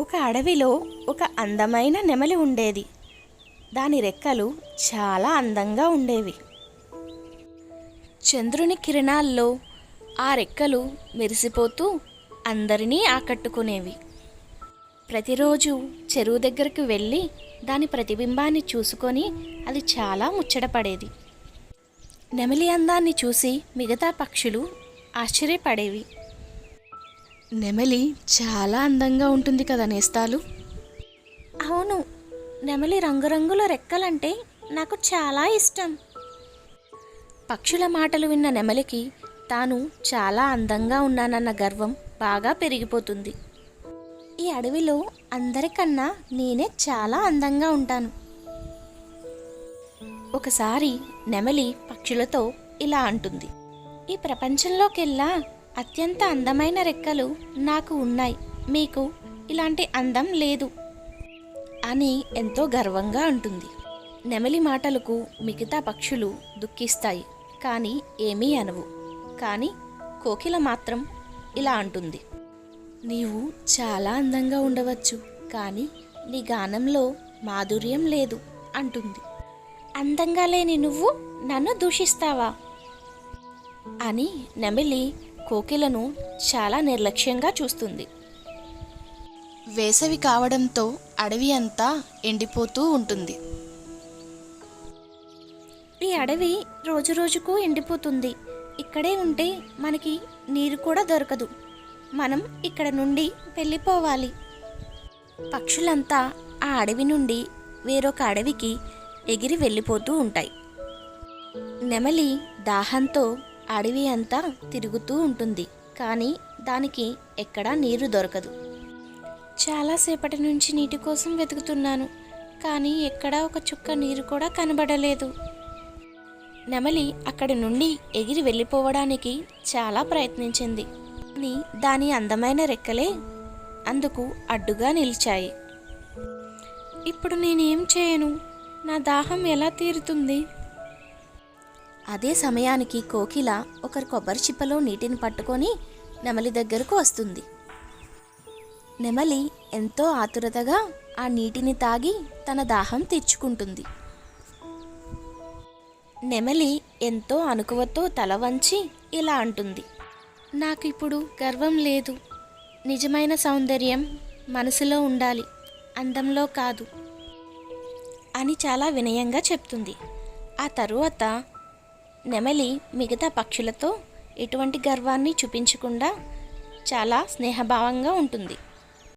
ఒక అడవిలో ఒక అందమైన నెమలి ఉండేది. దాని రెక్కలు చాలా అందంగా ఉండేవి. చంద్రుని కిరణాల్లో ఆ రెక్కలు మెరిసిపోతూ అందరినీ ఆకట్టుకునేవి. ప్రతిరోజు చెరువు దగ్గరకు వెళ్ళి దాని ప్రతిబింబాన్ని చూసుకొని అది చాలా ముచ్చటపడేది. నెమలి అందాన్ని చూసి మిగతా పక్షులు ఆశ్చర్యపడేవి. నెమలి చాలా అందంగా ఉంటుంది కదా నేస్తాలు? అవును. నెమలి రంగురంగుల రెక్కలంటే నాకు చాలా ఇష్టం. పక్షుల మాటలు విన్న నెమలికి తాను చాలా అందంగా ఉన్నానన్న గర్వం బాగా పెరిగిపోతుంది. ఈ అడవిలో అందరికన్నా నేనే చాలా అందంగా ఉంటాను. ఒకసారి నెమలి పక్షులతో ఇలా అంటుంది. ఈ ప్రపంచంలోకెల్లా అత్యంత అందమైన రెక్కలు నాకు ఉన్నాయి. మీకు ఇలాంటి అందం లేదు. అని ఎంతో గర్వంగా అంటుంది. నెమలి మాటలకు మిగతా పక్షులు దుఃఖిస్తాయి. కానీ ఏమీ అనవు. కానీ కోకిల మాత్రం ఇలా అంటుంది. నీవు చాలా అందంగా ఉండవచ్చు. కానీ నీ గానంలో మాధుర్యం లేదు అంటుంది. అందంగా లేని నువ్వు నన్ను దూషిస్తావా? అని నెమిలి కోకిలను చాలా నిర్లక్ష్యంగా చూస్తుంది. వేసవి కావడంతో అడవి అంతా ఎండిపోతూ ఉంటుంది. ఈ అడవి రోజు రోజుకు ఎండిపోతుంది. ఇక్కడే ఉంటే మనకి నీరు కూడా దొరకదు. మనం ఇక్కడ నుండి వెళ్ళిపోవాలి. పక్షులంతా ఆ అడవి నుండి వేరొక అడవికి ఎగిరి వెళ్ళిపోతూ ఉంటాయి. నెమలి దాహంతో అడవి అంతా తిరుగుతూ ఉంటుంది. కానీ దానికి ఎక్కడా నీరు దొరకదు. చాలాసేపటి నుంచి నీటి కోసం వెతుకుతున్నాను. కానీ ఎక్కడా ఒక చుక్క నీరు కూడా కనబడలేదు. నెమలి అక్కడి నుండి ఎగిరి వెళ్ళిపోవడానికి చాలా ప్రయత్నించింది. కానీ దాని అందమైన రెక్కలే అందుకు అడ్డుగా నిలిచాయి. ఇప్పుడు నేనేం చేయను? నా దాహం ఎలా తీరుతుంది? అదే సమయానికి కోకిల ఒకరి కొబ్బరి చిప్పలో నీటిని పట్టుకొని నెమలి దగ్గరకు వస్తుంది. నెమలి ఎంతో ఆతురతగా ఆ నీటిని తాగి తన దాహం తీర్చుకుంటుంది. నెమలి ఎంతో అనుకువతో తల వంచి ఇలా అంటుంది. నాకు ఇప్పుడు గర్వం లేదు. నిజమైన సౌందర్యం మనసులో ఉండాలి. అందంలో కాదు అని చాలా వినయంగా చెప్తుంది. ఆ తరువాత నెమలి మిగతా పక్షులతో ఎటువంటి గర్వాన్ని చూపించకుండా చాలా స్నేహభావంగా ఉంటుంది.